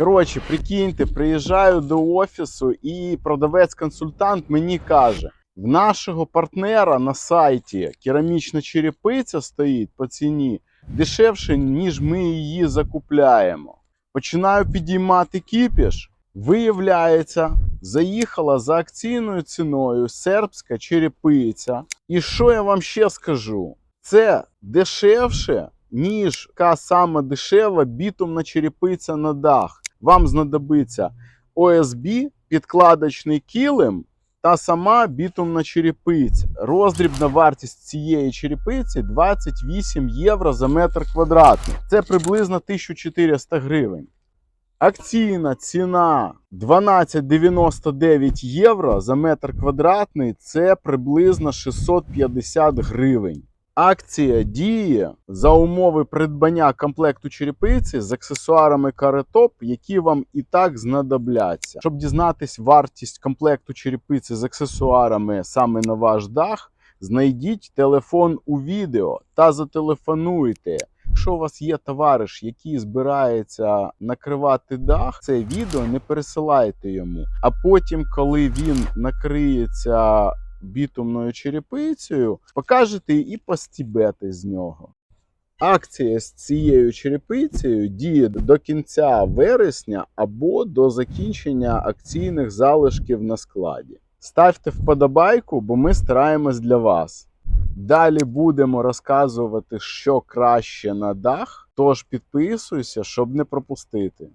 Коротше, прикиньте, приїжджаю до офісу, і продавець-консультант мені каже: в нашого партнера на сайті керамічна черепиця стоїть по ціні дешевше, ніж ми її закупляємо. Починаю підіймати кіпіш. Виявляється, заїхала за акційною ціною сербська черепиця. І що я вам ще скажу? Це дешевше, ніж така сама дешева бітумна черепиця на дах. Вам знадобиться ОСБ, підкладочний килим та сама бітумна черепиця. Роздрібна вартість цієї черепиці 28 євро за метр квадратний. Це приблизно 1400 гривень. Акційна ціна 12,99 євро за метр квадратний це приблизно 650 гривень. Акція діє за умови придбання комплекту черепиці з аксесуарами каретоп, які вам і так знадобляться. Щоб дізнатись вартість комплекту черепиці з аксесуарами саме на ваш дах, знайдіть телефон у відео та зателефонуйте. Якщо у вас є товариш, який збирається накривати дах, це відео не пересилайте йому. А потім, коли він накриється бітумною черепицею, покажете і постібете з нього. Акція з цією черепицею діє до кінця вересня або до закінчення акційних залишків на складі. Ставте вподобайку, бо ми стараємось для вас. Далі будемо розказувати, що краще на дах. Тож підписуйся, щоб не пропустити.